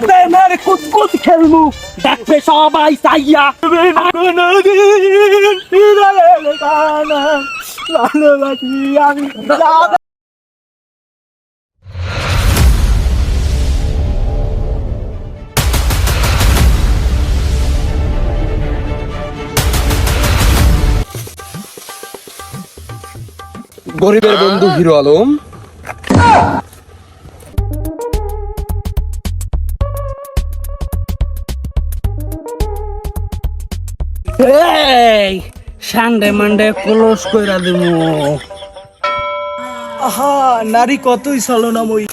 প্রেমের কুতকুত খেলমু দেখবে সবাই চাইয়া ভালোবাসি আমি গরিবের বন্ধু হিরো আলম। এই সানডে মানডে ক্লোজ কইরা দিমু। আহা নারী কতই ছলনাময়ী।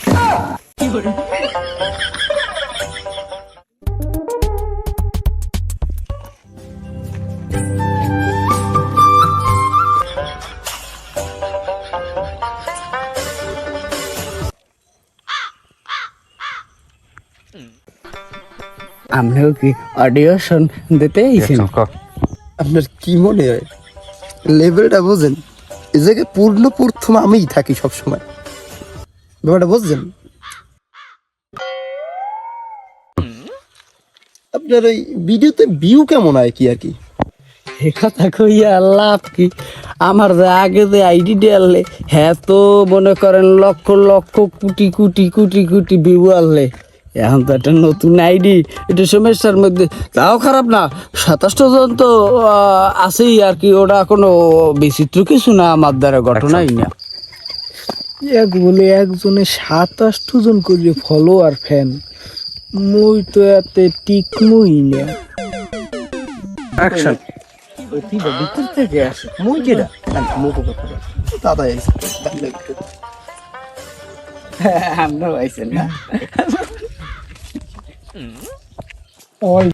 আপনিও কি অডিওশন দিতে আপনার কি মনে হয়? লেভেলটা বোঝেন, এ জায়গায় পূর্ণ প্রথম আমিই থাকি সবসময়। ব্যাপারটা বুঝছেন আপনার ওই ভিডিওতে ভিউ কেমন হয় কি আর কি? এ কথা কইয়া লাভ কি? আমার যে আগে যে আইডি ডাললে হ্যাঁ তো মনে করেন লক্ষ লক্ষ কোটি কোটি কোটি কোটি ভিউ আনলে। এখন তো একটা নতুন আইডি এটা সমস্যার মধ্যে। তাও খারাপ না সাতাশটা জন তো আছেই আর কি ওটা কোনো বিচিত্র কিছু না আমার দ্বারা ঘটনাই না। এক বলে একজনে সাতাশটো জন করে ফলোয়ার ফ্যান মুই তো এতে টিকমুই না। অ্যাকশন ভিতর থেকে আসে? মুই কেডা দাদা আইছেন না। ওই।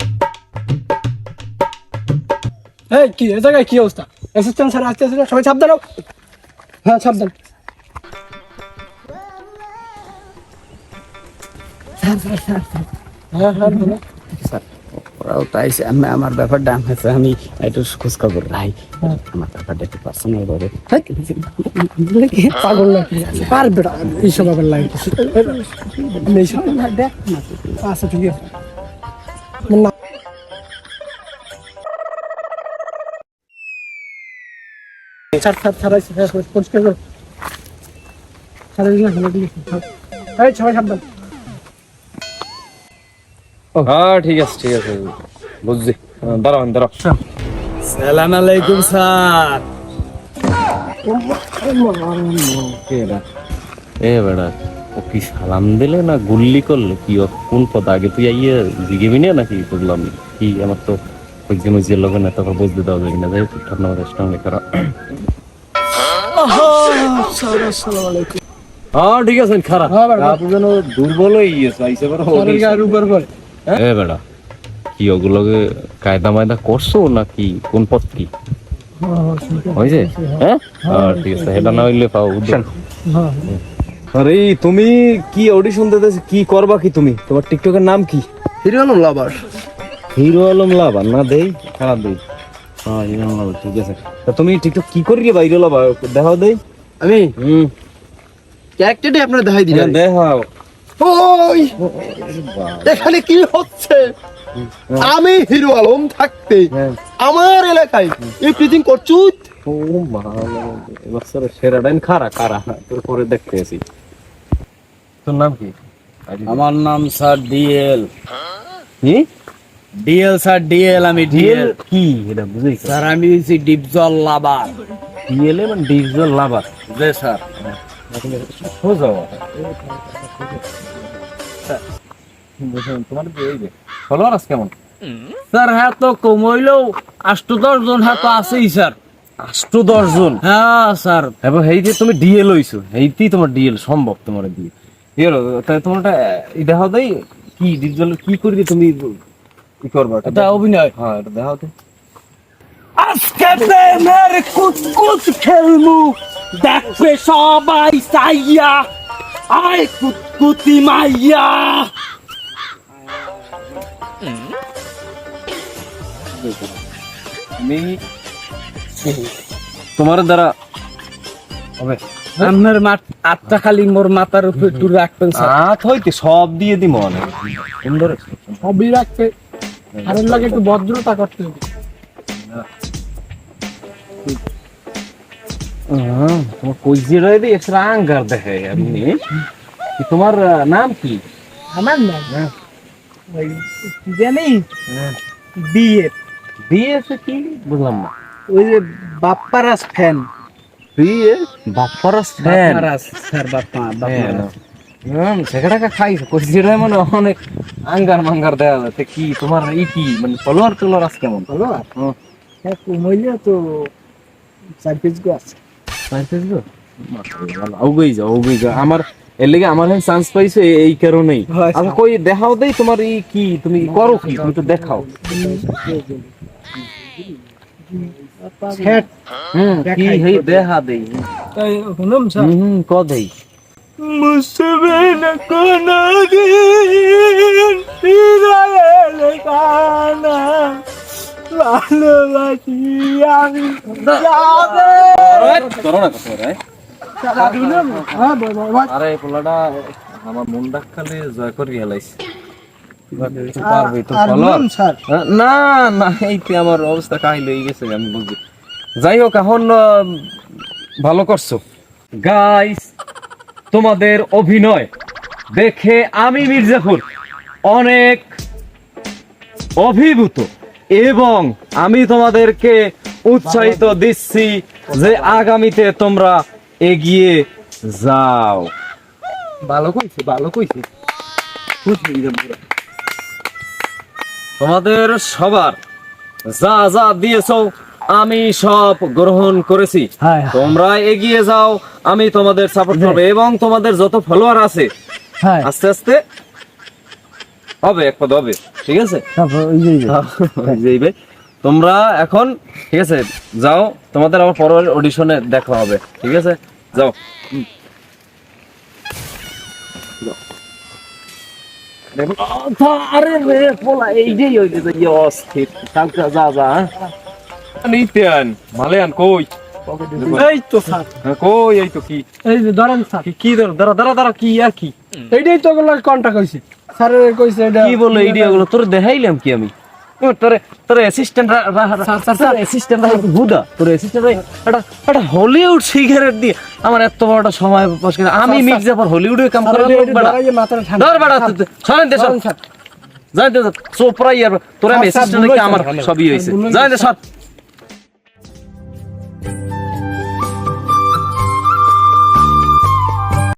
এই কি এ জায়গায় কি অবস্থা? অ্যাসিস্ট্যান্ট স্যার আসতে আসতে সবাই সাবধান হ্যাঁ সাবধান। হ্যাঁ হ্যাঁ বলো। ওরাও তাই সে- আমি আমার ব্যাপারটা আমি একটু রাই। আমার ব্যাপারটা একটু পার্সোনাল ভাবে। পাগল নাকি? পারবে না এইসব আবার লাগে আচ্ছা ঠিক আছে। ছাড় ছাড় ছাড়াইছি পরিষ্কার কর ছাড়াই না হলো ঠিক এই সবাই সাবধান। হ্যাঁ ঠিক আছে ঠিক আছে। বুঝছি। দাঁড়াও দাঁড়াও। সালাম আলাইকুম স্যার। এ বেড়া ও কি সালাম দিলে না গুল্লি করলে? কি ও কোন পদ? আগে তুই আইয়ে জিগেবি না নাকি বুঝলাম কি আমার তো মুজিয়ে না বুঝতে দেওয়া যায় যাই হোক ধন্যবাদ করা হ্যাঁ ঠিক আছে খারাপ আপনি যেন দুর্বল হয়ে গিয়েছে আইসে বড় এ বেড়া কি ওগুলোকে কায়দা মায়দা করছ নাকি কোন পথ কি হয়েছে হ্যাঁ হ্যাঁ ঠিক আছে এটা না হইলে পাও আরে তুমি কি অডিশন দিতে কি করবা কি তুমি তোমার টিকটকের নাম কি হিরো আলম লাভার হিরো আলম লাভা না দেই খারাপ দেই। হ্যাঁ হিরো আলম লাভা ঠিক আছে। তা তুমি টিকটক কি করি রে হিরো লাভা দেখাও দেই। আমি? হুম। ক্যারেক্টারটি আপনার দেখাই দিলেন? দেখাও। ওই! এখানে কি হচ্ছে? আমি হিরো আলম থাকতে হ্যাঁ। আমার এলাকায় এভরিথিং করছুত ও ভালো এবার স্যার সেরাডাইন খারা খারা তোর পরে দেখতে আসি। তোর নাম কি? আমার নাম স্যার ডিএল কি? ডিএল স্যার ডিএল আমি ডিএল কি? এটা বুঝেই স্যার আমি ডিপজল লাভার। ডিএলএ মানে ডিজিটাল লাভার? জি স্যার সোজা তোমার ফলোয়ার আছে কেমন? স্যার হ্যাঁ তো কমইলেও আষ্ট দশ জন হ্যাঁ তো আছেই স্যার আষ্ট দশ জন? হ্যাঁ স্যার এবং এই যে তুমি ডিএল হইছো এইতেই তোমার ডিএল সম্ভব তোমার দিয়ে। তোমার দেখাও দেই কি ডিজিটাল কি করবি তুমি কি করবা এটা এটা অভিনয়। হ্যাঁ এটা দেখাও দে আজকে প্রেমের কুতকুত খেলমু দেখবে সবাই চাইয়া আয় কুতকুতি মাইয়া। আমি তোমার দ্বারা হবে। আপনার খালি মোর মাথার উপর একটু রাখবেন হইতে সব দিয়ে দিম অনেক। সুন্দর। সবই রাখতে আরের লাগে একটু ভদ্রতা করতে হবে। তোমার কইজিরা দিয়ে এসরা আঙ্গার দেখে আপনি তোমার নাম কি? আমার না ওই কি জানি বিয়ে। বিএসে কি? বুঝলাম না। ওই যে Bapparaj fan. BA Bapparaj fan? বাপমারাস, sir বাপমা বাপমারাস। হম সেখানে খাইছে কইজিরা মানে অনেক আঙ্গার মাঙ্গার দেওয়া যাচ্ছে কি তোমার ই কি? মানে ফলোয়ার টলোয়ার আছে কেমন? ভালো হ্যাঁ কমাইলে তো চার গো আছে। গো? আমার এর লেগে আমার চান্স পাইছো এই- এই কারণেই। আচ্ছা কই দেখাও দেই তোমার ই কি তুমি করো কি? তুমি তো দেখাও। হ্যাট হুম কি হেই দেখা দেই। তাই স্যার। হুম ক দেই? মুসবে না কোনো কানা ভালোবাসি আমি যাবে করো না কত রে হ্যাঁ আরে পোলাটা আমার মন জয় করি হেলাইছে না না এইতে আমার অবস্থা কাহিল হয়ে গেছে আমি বুঝি। যাই হোক এখন ভালো করছ। গাইস তোমাদের অভিনয় দেখে আমি মির্জাফর অনেক অভিভূত এবং আমি তোমাদেরকে উৎসাহিত দিচ্ছি যে আগামীতে তোমরা এগিয়ে যাও। ভালো কইছে ভালো কইছে। তোমাদের সবার যা যা দিয়েছ আমি সব গ্রহণ করেছি। হ্যাঁ। তোমরা এগিয়ে যাও আমি তোমাদের সাপোর্ট করব এবং তোমাদের যত ফলোয়ার আছে আস্তে আস্তে। হবে এক পদ হবে ঠিক আছে? তোমরা এখন ঠিক আছে যাও তোমাদের আবার পরের অডিশনে দেখা হবে ঠিক আছে? যাও। আরে রে পোলা এইটাই যে অস্থির। কালকে যা যা হ্যাঁ? নিতেন মালেয়ান কই? এই তো স্যার কই এই তো কি এই যে ধরেন স্যার কি- কি দাঁড়া দাঁড়া দাঁড়া দাঁড়া কি আর কি এইটাই তো গুলো কন্টাক্ট হইছে স্যার কইছে এটা কি বলে এই গুলো তোর দেখাইলাম কি আমি ও, তোর অ্যাসিস্ট্যান্ট স্যার অ্যাসিস্ট্যান্ট বুদা তোর অ্যাসিস্ট্যান্ট একটা একটা হলিউড সিগারেট দিয়ে আমার এত বড় সময় পাস করে আমি স্যার, পর হলিউডে কাম স্যার। ধর বেড়া সরেন দে স্যার। তোর আমি স্যার, স্যার, অ্যাসিস্ট্যান্ট আমার সবই হয়েছে। দে সর